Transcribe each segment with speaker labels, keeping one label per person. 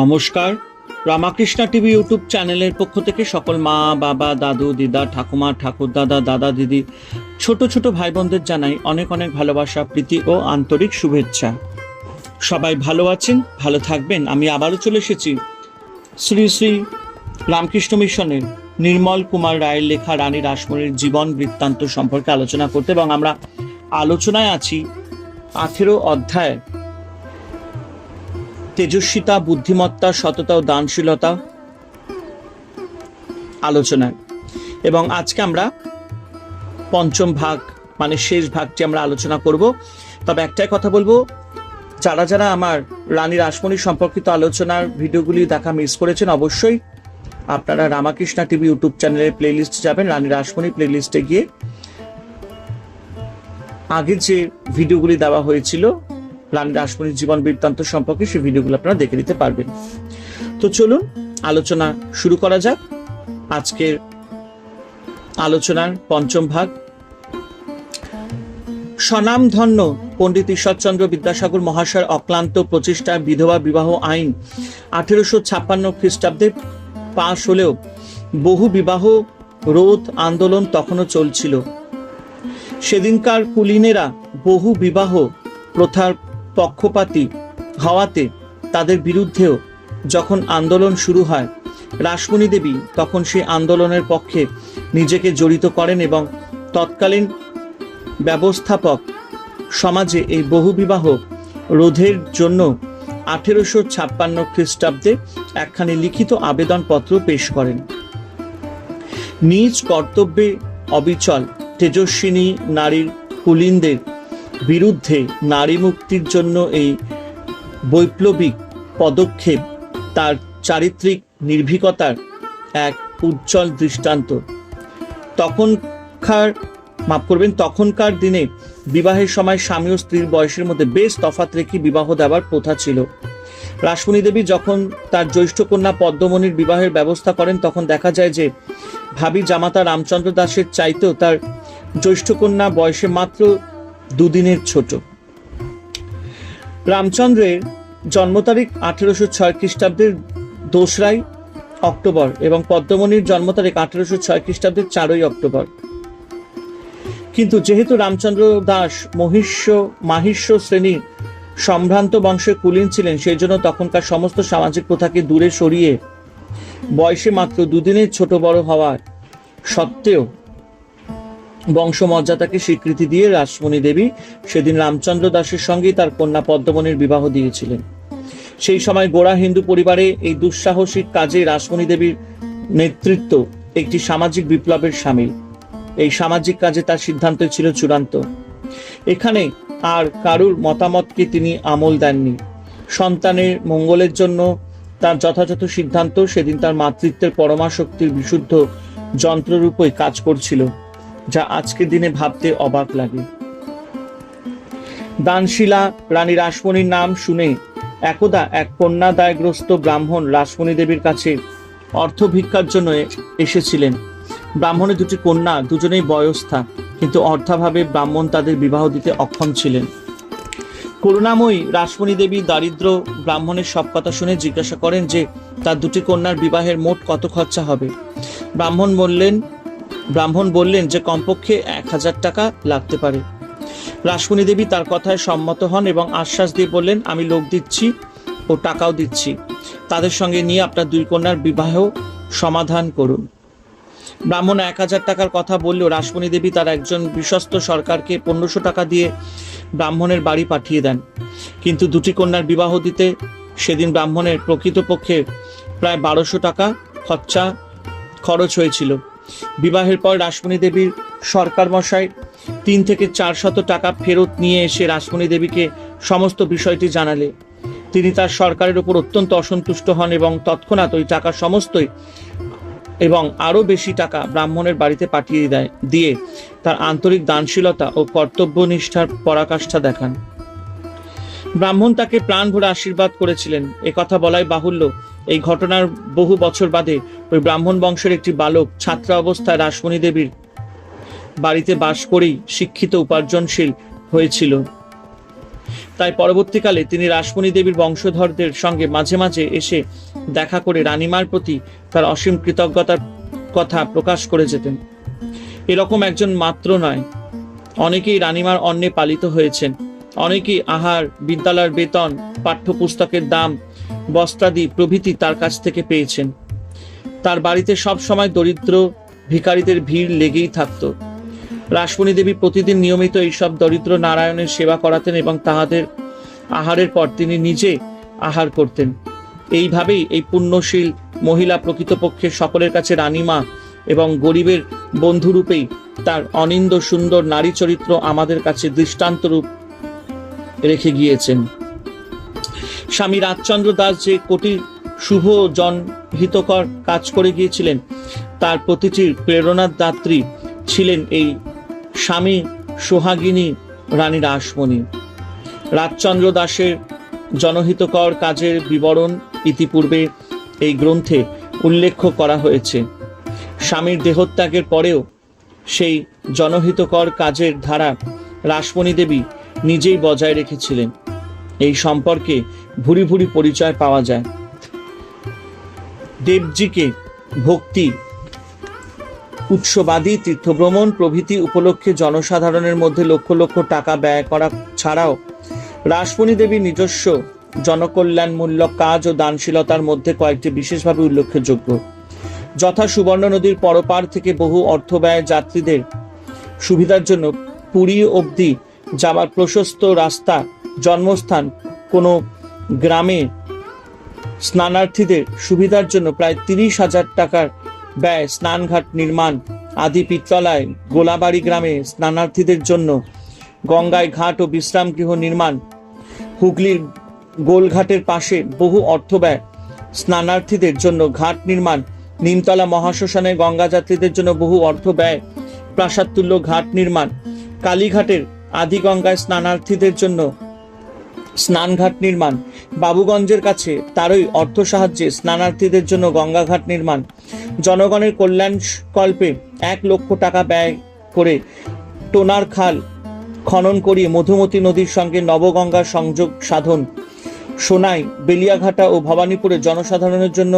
Speaker 1: নমস্কার Ramakrishna TV YouTube চ্যানেলের পক্ষ থেকে সকল মা বাবা দাদু দিদা ঠাকুমা ঠাকুর দাদা দাদা দিদি ছোট ছোট ভাই বোনদের জানাই অনেক অনেক ভালোবাসা প্রীতি ও আন্তরিক শুভেচ্ছা সবাই ভালো আছেন ভালো থাকবেন আমি আবারও চলে এসেছি শ্রী শ্রী রামকৃষ্ণ মিশনের নির্মল কুমার রায়ের লেখা রানী রাসমণির জীবন বৃত্তান্ত সম্পর্কে আলোচনা করতে এবং আমরা আলোচনায় আছি আঠেরো অধ্যায় তেজস্বিতা বুদ্ধিমত্তা সততা ও দানশীলতা আলোচনায় এবং আজকে আমরা পঞ্চম ভাগ মানে শেষ ভাগটি আমরা আলোচনা করব তবে একটাই কথা বলবো যারা যারা আমার রানী রাসমণি সম্পর্কিত আলোচনার ভিডিওগুলি দেখা মিস করেছেন অবশ্যই আপনারা রামাকৃষ্ণা টিভি ইউটিউব চ্যানেলের প্লেলিস্টে যাবেন রানী রাসমণি প্লেলিস্টে গিয়ে আগে যে ভিডিওগুলি দেওয়া হয়েছিল রানী রাসমণির জীবন বৃত্তান্ত সম্পর্কে সেই ভিডিওগুলো আপনারা দেখে নিতে পারবেন তো চলুন আলোচনা শুরু করা যাক আজকের আলোচনার পঞ্চম ভাগ স্বনামধন্য পণ্ডিত ঈশ্বরচন্দ্র বিদ্যাসাগর মহাশয়ের অক্লান্ত প্রচেষ্টায় বিধবা বিবাহ আইন আঠেরোশো ছাপ্পান্ন খ্রিস্টাব্দে পাশ হলেও বহু বিবাহ রোধ আন্দোলন তখনও চলছিল সেদিনকার কুলিনেরা বহু বিবাহ প্রথার পক্ষপাতী হওয়াতে তাদের বিরুদ্ধেও যখন আন্দোলন শুরু হয় রাসমণি দেবী তখন সেই আন্দোলনের পক্ষে নিজেকে জড়িত করেন এবং তৎকালীন ব্যবস্থাপক সমাজে এই বহুবিবাহ রোধের জন্য আঠেরোশো ছাপ্পান্ন খ্রিস্টাব্দে একখানি লিখিত আবেদনপত্র পেশ করেন নিজ কর্তব্যে অবিচল তেজস্বিনী নারীর কুলিনদের বিরুদ্ধে নারী মুক্তির জন্য এই বৈপ্লবিক পদক্ষেপ তার চারিত্রিক নির্ভীকতার এক উজ্জ্বল দৃষ্টান্ত তখনকার মাফ করবেন তখনকার দিনে বিবাহের সময় স্বামী ও স্ত্রীর বয়সের মধ্যে বেশ তফাত রেখে বিবাহ দেওয়ার প্রথা ছিল রাসমণী দেবী যখন তার জ্যৈষ্ঠ কন্যা পদ্মমণির বিবাহের ব্যবস্থা করেন তখন দেখা যায় যে ভাবি জামাতা রামচন্দ্র দাসের চাইতেও তার জ্যৈষ্ঠ কন্যা বয়সে মাত্র দুদিনের ছোট রামচন্দ্রের জন্ম তারিখ আঠেরোশো ছয় খ্রিস্টাব্দের দোসরাই অক্টোবর এবং পদ্মমণির জন্ম তারিখ আঠেরোশো ছয় খ্রিস্টাব্দের চারই অক্টোবর কিন্তু যেহেতু রামচন্দ্র দাস মহিষ্য মাহিষ্য শ্রেণীর সম্ভ্রান্ত বংশের কুলীন ছিলেন সেই জন্য তখনকার সমস্ত সামাজিক প্রথাকে দূরে সরিয়ে বয়সে মাত্র দুদিনের ছোট বড় হওয়ার সত্ত্বেও বংশমর্যাদাকে স্বীকৃতি দিয়ে রাসমণি দেবী সেদিন রামচন্দ্র দাসের সঙ্গেই তার কন্যা পদ্মমণির বিবাহ দিয়েছিলেন সেই সময় গোড়া হিন্দু পরিবারে এই দুঃসাহসিক কাজে রাসমণি দেবীর নেতৃত্ব একটি সামাজিক বিপ্লবের সামিল এই সামাজিক কাজে তার সিদ্ধান্ত ছিল চূড়ান্ত এখানে আর কারুর মতামতকে তিনি আমল দেননি সন্তানের মঙ্গলের জন্য তার যথাযথ সিদ্ধান্ত সেদিন তার মাতৃত্বের পরমাশক্তির বিশুদ্ধ যন্ত্ররূপে কাজ করছিল যা আজকের দিনে ভাবতে অবাক লাগে দানশিলা রানী রাসমণির নাম শুনে একদা এক কন্যা দায়গ্রস্ত ব্রাহ্মণ রাসমণি দেবীর কাছে অর্থ ভিক্ষার জন্য এসেছিলেন ব্রাহ্মণের দুটি কন্যা দুজনেই বয়স্থা কিন্তু অর্থাভাবে ব্রাহ্মণ তাদের বিবাহ দিতে অক্ষম ছিলেন করুণাময়ী রাসমণি দেবী দারিদ্র ব্রাহ্মণের সব কথা শুনে জিজ্ঞাসা করেন যে তার দুটি কন্যার বিবাহের মোট কত খরচা হবে ব্রাহ্মণ বললেন ব্রাহ্মণ বললেন যে কমপক্ষে এক হাজার টাকা লাগতে পারে রাসমণি দেবী তার কথায় সম্মত হন এবং আশ্বাস দিয়ে বললেন আমি লোক দিচ্ছি ও টাকাও দিচ্ছি তাদের সঙ্গে নিয়ে আপনার দুই কন্যার বিবাহ সমাধান করুন ব্রাহ্মণ এক হাজার টাকার কথা বললেও রাসমণি দেবী তার একজন বিশ্বস্ত সরকারকে পনেরোশো টাকা দিয়ে ব্রাহ্মণের বাড়ি পাঠিয়ে দেন কিন্তু দুটি কন্যার বিবাহ দিতে সেদিন ব্রাহ্মণের প্রকৃতপক্ষে প্রায় বারোশো টাকা খরচা খরচ হয়েছিল বিবাহের পর রাসমণি দেবীর সরকার মশাই তিন থেকে চার শত টাকা ফেরত নিয়ে এসে রাসমণি দেবীকে সমস্ত বিষয়টি জানালে তিনি তার সরকারের উপর অত্যন্ত অসন্তুষ্ট হন এবং তৎক্ষণাৎ ওই টাকা সমস্তই এবং আরও বেশি টাকা ব্রাহ্মণের বাড়িতে পাঠিয়ে দেয় দিয়ে তার আন্তরিক দানশীলতা ও কর্তব্যনিষ্ঠার পরাকাষ্ঠা দেখান ব্রাহ্মণ তাকে প্রাণ ভরে আশীর্বাদ করেছিলেন কথা বলাই বাহুল্য এই ঘটনার বহু বছর বাদে ওই ব্রাহ্মণ বংশের একটি বালক ছাত্রা অবস্থায় রাসমণি দেবীর বাড়িতে বাস করেই শিক্ষিত উপার্জনশীল হয়েছিল তাই পরবর্তীকালে তিনি রাসমণি দেবীর বংশধরদের সঙ্গে মাঝে মাঝে এসে দেখা করে রানীমার প্রতি তার অসীম কৃতজ্ঞতার কথা প্রকাশ করে যেতেন এরকম একজন মাত্র নয় অনেকেই রানীমার অন্নে পালিত হয়েছেন অনেকেই আহার বিদ্যালয়ের বেতন পাঠ্যপুস্তকের দাম বস্ত্রাদি প্রভৃতি তার কাছ থেকে পেয়েছেন তার বাড়িতে সব সময় দরিদ্র ভিকারীদের ভিড় লেগেই থাকত রাসমণি দেবী প্রতিদিন নিয়মিত এইসব দরিদ্র নারায়ণের সেবা করাতেন এবং তাহাদের আহারের পর তিনি নিজে আহার করতেন এইভাবেই এই পুণ্যশীল মহিলা প্রকৃতপক্ষে সকলের কাছে রানীমা এবং গরিবের বন্ধুরূপেই তার অনিন্দ সুন্দর নারী চরিত্র আমাদের কাছে দৃষ্টান্তরূপ রেখে গিয়েছেন স্বামী রাজচন্দ্র দাস যে কোটি শুভ জন হিতকর কাজ করে গিয়েছিলেন তার প্রতিটির প্রেরণার দাত্রী ছিলেন এই স্বামী সোহাগিনী রানী রাসমণি রাজচন্দ্র দাসের জনহিতকর কাজের বিবরণ ইতিপূর্বে এই গ্রন্থে উল্লেখ করা হয়েছে স্বামীর দেহত্যাগের পরেও সেই জনহিতকর কাজের ধারা রাসমণি দেবী নিজেই বজায় রেখেছিলেন এই সম্পর্কে ভুরি ভুরি পরিচয় পাওয়া যায় দেবজিকে ভক্তি উৎসবাদী তীর্থভ্রমণ প্রভৃতি উপলক্ষে জনসাধারণের মধ্যে লক্ষ লক্ষ টাকা ব্যয় করা ছাড়াও রাসমণি দেবীর নিজস্ব জনকল্যাণমূলক কাজ ও দানশীলতার মধ্যে কয়েকটি বিশেষভাবে উল্লেখযোগ্য যথা সুবর্ণ নদীর পরপার থেকে বহু অর্থ ব্যয় যাত্রীদের সুবিধার জন্য পুরী অবধি যাওয়ার প্রশস্ত রাস্তা জন্মস্থান কোনো গ্রামে স্নানার্থীদের সুবিধার জন্য প্রায় তিরিশ হাজার টাকার ব্যয় স্নানঘাট নির্মাণ আদি পিতলায় গোলাবাড়ি গ্রামে স্নানার্থীদের জন্য গঙ্গায় ঘাট ও বিশ্রাম গৃহ নির্মাণ হুগলির গোলঘাটের পাশে বহু অর্থ ব্যয় স্নানার্থীদের জন্য ঘাট নির্মাণ নিমতলা মহাশ্মশানে গঙ্গা যাত্রীদের জন্য বহু অর্থ ব্যয় প্রাসাদতুল্য ঘাট নির্মাণ কালীঘাটের আদি গঙ্গায় স্নানার্থীদের জন্য স্নানঘাট নির্মাণ বাবুগঞ্জের কাছে তারই অর্থ সাহায্যে স্নানার্থীদের জন্য গঙ্গাঘাট নির্মাণ জনগণের কল্যাণ কল্পে এক লক্ষ টাকা ব্যয় করে টোনার খাল খনন করিয়ে মধুমতি নদীর সঙ্গে নবগঙ্গা সংযোগ সাধন সোনাই বেলিয়াঘাটা ও ভবানীপুরে জনসাধারণের জন্য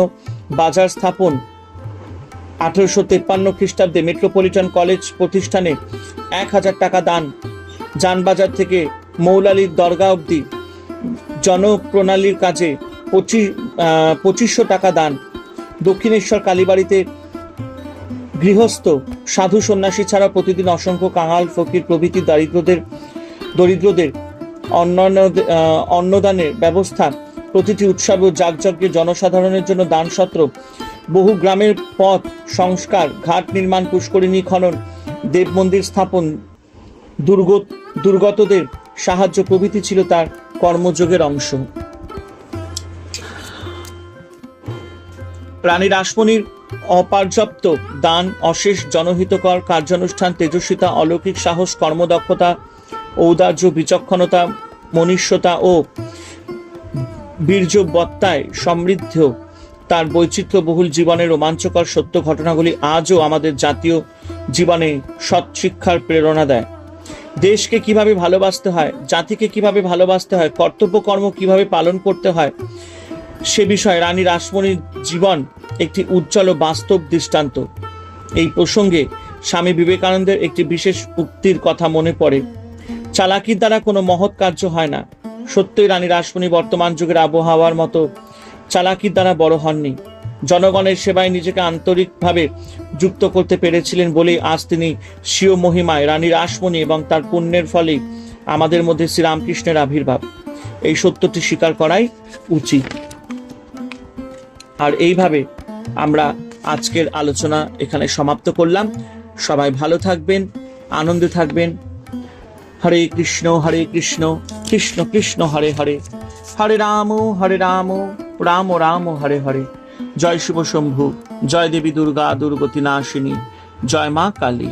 Speaker 1: বাজার স্থাপন আঠেরোশো তেপ্পান্ন খ্রিস্টাব্দে মেট্রোপলিটন কলেজ প্রতিষ্ঠানে এক হাজার টাকা দান যানবাজার থেকে মৌলালির দরগা অবধি জনপ্রণালীর কাজে পঁচিশ পঁচিশশো টাকা দান দক্ষিণেশ্বর কালীবাড়িতে গৃহস্থ সাধু সন্ন্যাসী ছাড়া প্রতিদিন অসংখ্য কাঙাল ফকির প্রভৃতি দারিদ্রদের দরিদ্রদের অন্যান্য অন্নদানের ব্যবস্থা প্রতিটি উৎসব ও যাগযজ্ঞে জনসাধারণের জন্য দান সত্র বহু গ্রামের পথ সংস্কার ঘাট নির্মাণ পুষ্করিণী খনন দেব মন্দির স্থাপন দুর্গ দুর্গতদের সাহায্য প্রভৃতি ছিল তার কর্মযোগের অংশ প্রাণী রাসমণির অপর্যাপ্ত দান অশেষ জনহিতকর কার্যানুষ্ঠান তেজস্বিতা অলৌকিক সাহস কর্মদক্ষতা ঔদার্য বিচক্ষণতা মনীষ্যতা ও বীর্যবত্তায় সমৃদ্ধ তার বৈচিত্র্যবহুল জীবনের রোমাঞ্চকর সত্য ঘটনাগুলি আজও আমাদের জাতীয় জীবনে সৎ শিক্ষার প্রেরণা দেয় দেশকে কিভাবে ভালোবাসতে হয় জাতিকে কিভাবে ভালোবাসতে হয় কর্তব্য কর্ম কিভাবে পালন করতে হয় সে বিষয়ে রানী রাসমণির জীবন একটি উজ্জ্বল ও বাস্তব দৃষ্টান্ত এই প্রসঙ্গে স্বামী বিবেকানন্দের একটি বিশেষ উক্তির কথা মনে পড়ে চালাকির দ্বারা কোনো মহৎ কার্য হয় না সত্যই রানী রাসমণি বর্তমান যুগের আবহাওয়ার মতো চালাকির দ্বারা বড় হননি জনগণের সেবায় নিজেকে আন্তরিকভাবে যুক্ত করতে পেরেছিলেন বলেই আজ তিনি শিও মহিমায় রানী রাসমণি এবং তার পুণ্যের ফলে আমাদের মধ্যে শ্রীরামকৃষ্ণের আবির্ভাব এই সত্যটি স্বীকার করাই উচিত আর এইভাবে আমরা আজকের আলোচনা এখানে সমাপ্ত করলাম সবাই ভালো থাকবেন আনন্দে থাকবেন হরে কৃষ্ণ হরে কৃষ্ণ কৃষ্ণ কৃষ্ণ হরে হরে হরে রাম হরে রাম রাম রাম হরে হরে জয় শুভ শম্ভু জয় দেবী দুর্গা দুর্গতি নাশিনী জয় মা কালী